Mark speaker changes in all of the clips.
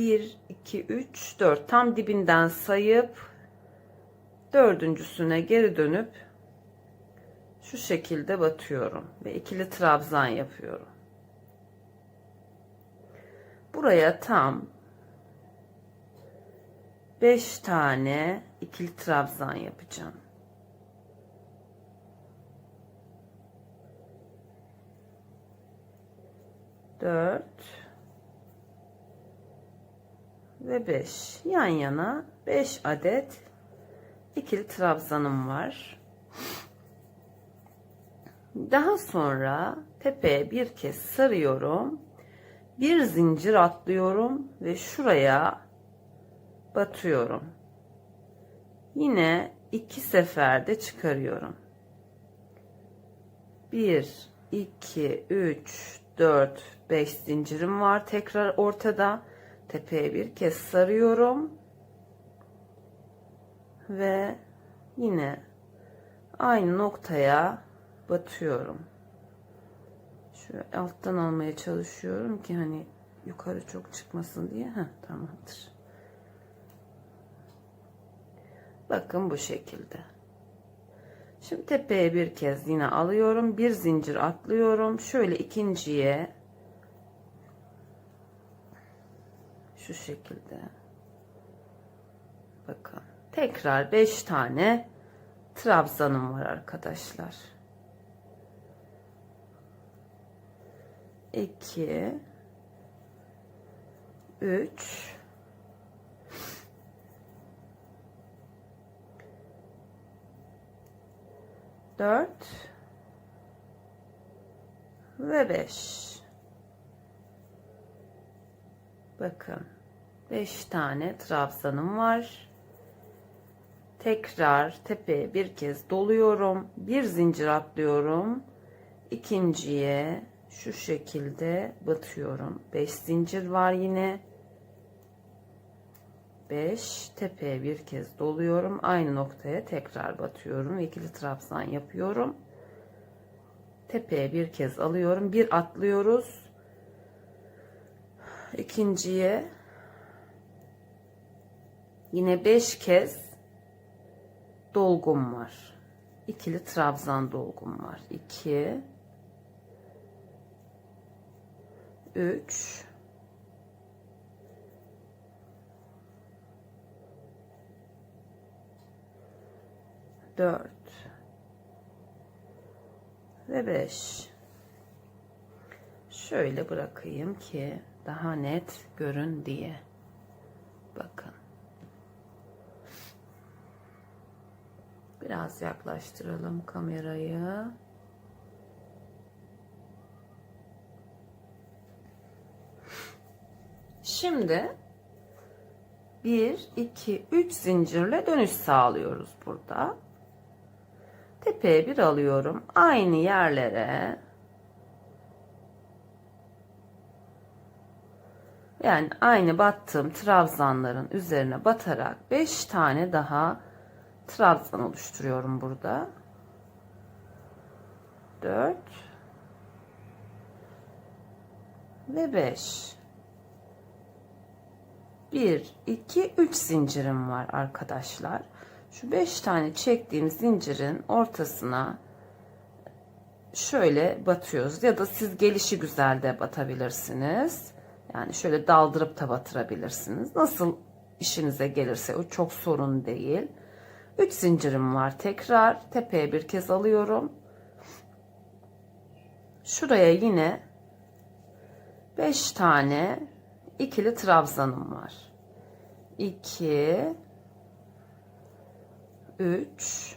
Speaker 1: 1, 2, 3, 4 tam dibinden sayıp dördüncüsüne geri dönüp şu şekilde batıyorum ve ikili trabzan yapıyorum. Buraya tam 5 tane ikili trabzan yapacağım. Dört ve beş yan yana beş adet ikili trabzanım var. Daha sonra tepeye bir kez sarıyorum. Bir zincir atlıyorum ve şuraya batıyorum. Yine iki seferde çıkarıyorum. 1 2 3 4 5 zincirim var. Tekrar ortada tepeye bir kez sarıyorum. Ve yine aynı noktaya batıyorum. Şöyle alttan almaya çalışıyorum ki hani yukarı çok çıkmasın diye. Heh, tamamdır. Bakın bu şekilde. Şimdi tepeye bir kez yine alıyorum. Bir zincir atlıyorum. Şöyle ikinciye şu şekilde. Bakın. Tekrar 5 tane trabzanım var arkadaşlar. 2 3 4 ve 5 bakın 5 tane trabzanım var. Tekrar tepeye bir kez doluyorum. Bir zincir atlıyorum. İkinciye şu şekilde batıyorum. 5 zincir var yine. 5 tepeye bir kez doluyorum. Aynı noktaya tekrar batıyorum. İkili trabzan yapıyorum. Tepeye bir kez alıyorum. Bir atlıyoruz. İkinciye yine 5 kez dolgum var. İkili trabzan dolgum var. 2 3 4 ve 5 şöyle bırakayım ki daha net görün diye. Bakın biraz yaklaştıralım kamerayı. Şimdi 1 2 3 zincirle dönüş sağlıyoruz burada. Tepeye bir alıyorum. Aynı yerlere. Yani aynı battığım trabzanların üzerine batarak 5 tane daha trabzan oluşturuyorum burada 4 ve 5 1 2 3 zincirim var arkadaşlar şu 5 tane çektiğim zincirin ortasına şöyle batıyoruz ya da siz gelişi güzel de batabilirsiniz. Yani şöyle daldırıp da batırabilirsiniz. Nasıl işinize gelirse o çok sorun değil. 3 zincirim var tekrar tepeye bir kez alıyorum. Şuraya yine 5 tane ikili trabzanım var. 2 3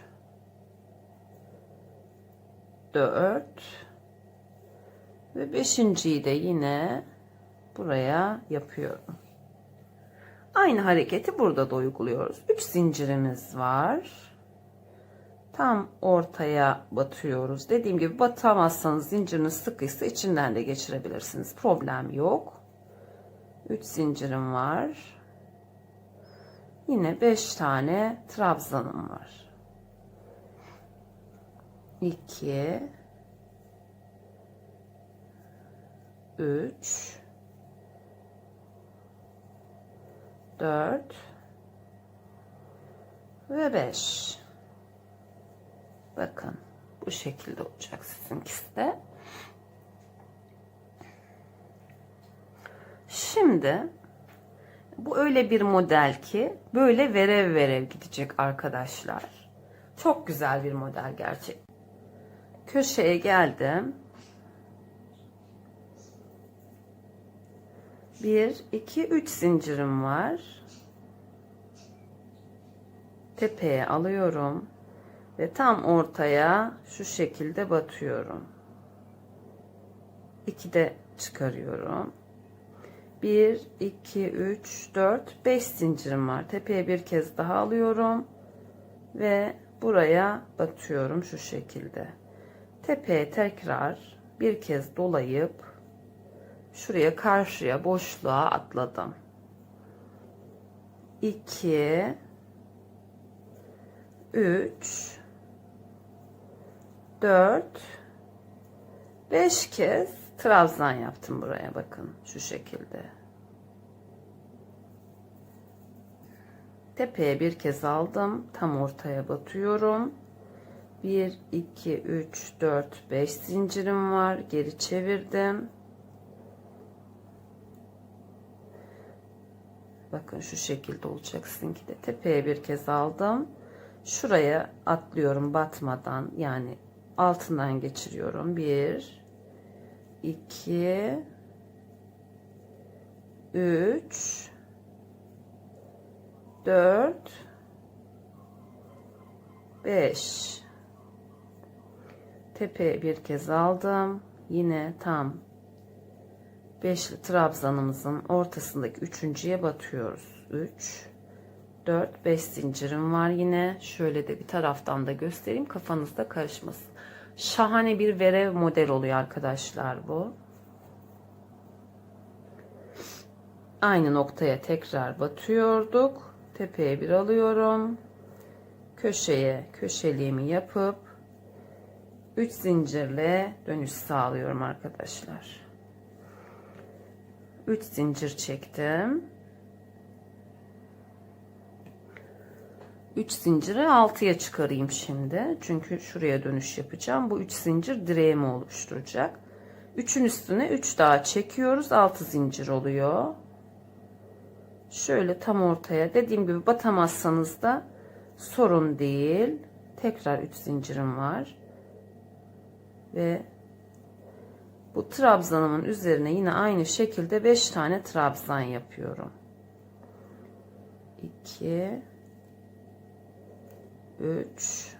Speaker 1: 4 ve beşinciyi de yine buraya yapıyorum. Aynı hareketi burada da uyguluyoruz. 3 zincirimiz var. Tam ortaya batıyoruz. Dediğim gibi batamazsanız zinciriniz sıkıysa içinden de geçirebilirsiniz. Problem yok. 3 zincirim var. Yine 5 tane trabzanım var. 2 3 4 ve 5. Bakın bu şekilde olacak sizinkisi de. Şimdi bu öyle bir model ki böyle verev verev gidecek arkadaşlar. Çok güzel bir model gerçek. Köşeye geldim. 1 2 3 zincirim var. Tepeye alıyorum ve tam ortaya şu şekilde batıyorum. 2 de çıkarıyorum. 1 2 3 4 5 zincirim var. Tepeye bir kez daha alıyorum ve buraya batıyorum şu şekilde. Tepeye tekrar bir kez dolayıp şuraya karşıya boşluğa atladım. 2 3 4 5 kez trabzan yaptım buraya bakın şu şekilde. Tepeye bir kez aldım. Tam ortaya batıyorum. 1 2 3 4 5 zincirim var. Geri çevirdim. Bakın şu şekilde olacak sizinki de. Tepeye bir kez aldım. Şuraya atlıyorum batmadan. Yani altından geçiriyorum. 1 2 3 4 5 Tepeye bir kez aldım. Yine tam beşli trabzanımızın ortasındaki üçüncüye batıyoruz. 3 4 5 zincirim var yine. Şöyle de bir taraftan da göstereyim kafanızda karışmasın. Şahane bir verev model oluyor arkadaşlar bu. Aynı noktaya tekrar batıyorduk. Tepeye bir alıyorum. Köşeye köşeliğimi yapıp 3 zincirle dönüş sağlıyorum arkadaşlar. 3 zincir çektim. 3 zinciri 6'ya çıkarayım şimdi. Çünkü şuraya dönüş yapacağım. Bu 3 zincir direğimi oluşturacak. 3'ün üstüne 3 daha çekiyoruz. 6 zincir oluyor. Şöyle tam ortaya dediğim gibi batamazsanız da sorun değil. Tekrar 3 zincirim var. Ve bu trabzanımın üzerine yine aynı şekilde 5 tane trabzan yapıyorum. 2 3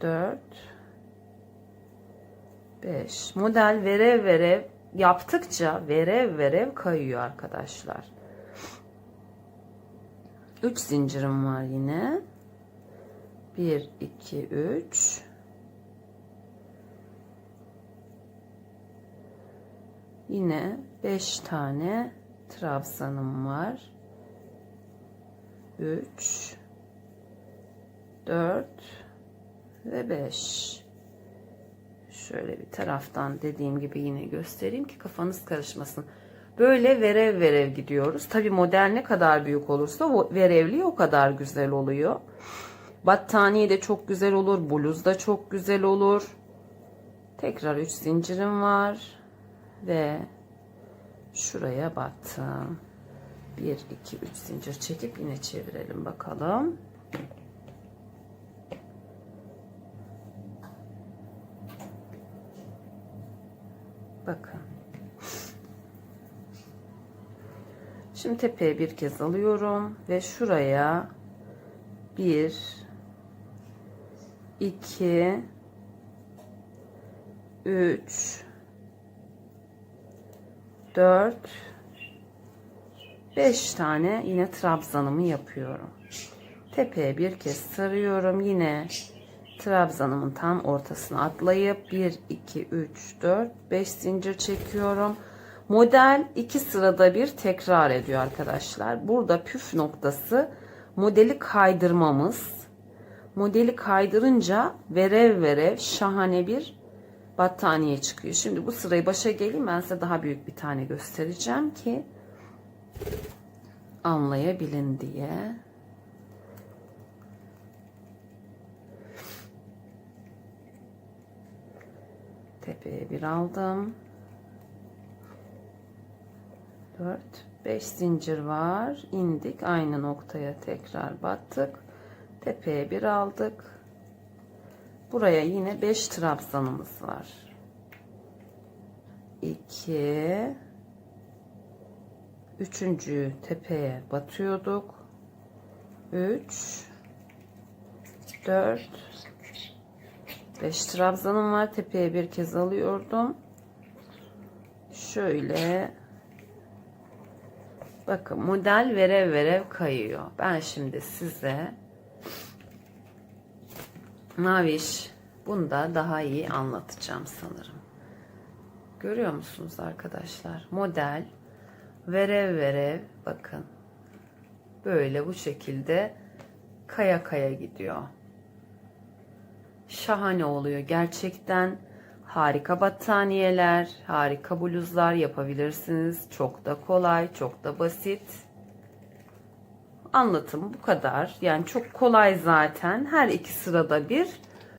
Speaker 1: 4 5 model verev verev yaptıkça verev verev kayıyor arkadaşlar. 3 zincirim var yine. 1 2 3 Yine 5 tane trabzanım var. 3 4 ve 5 şöyle bir taraftan dediğim gibi yine göstereyim ki kafanız karışmasın. Böyle verev verev gidiyoruz. Tabi model ne kadar büyük olursa verevli o kadar güzel oluyor. Battaniye de çok güzel olur bluz da çok güzel olur. Tekrar 3 zincirim var ve şuraya battım 1 2 3 zincir çekip yine çevirelim bakalım Bakın. Şimdi tepeye bir kez alıyorum ve şuraya bir, iki, üç, dört, beş tane yine trabzanımı yapıyorum. Tepeye bir kez sarıyorum. Yine trabzanımın tam ortasına atlayıp 1 2 3 4 5 zincir çekiyorum. Model iki sırada bir tekrar ediyor arkadaşlar. Burada püf noktası modeli kaydırmamız. Modeli kaydırınca verev verev şahane bir battaniye çıkıyor. Şimdi bu sırayı başa geleyim ben size daha büyük bir tane göstereceğim ki anlayabilin diye. Tepeye bir aldım. 4 5 zincir var. indik aynı noktaya tekrar battık. Tepeye bir aldık. Buraya yine 5 trabzanımız var. 2 Üçüncüyü tepeye batıyorduk. 3 4 5 trabzanım var. Tepeye bir kez alıyordum. Şöyle bakın model verev verev kayıyor. Ben şimdi size Maviş bunda daha iyi anlatacağım sanırım. Görüyor musunuz arkadaşlar? Model verev verev bakın. Böyle bu şekilde kaya kaya gidiyor. Şahane oluyor. Gerçekten harika battaniyeler, harika bluzlar yapabilirsiniz. Çok da kolay, çok da basit. Anlatım bu kadar. Yani çok kolay zaten. Her iki sırada bir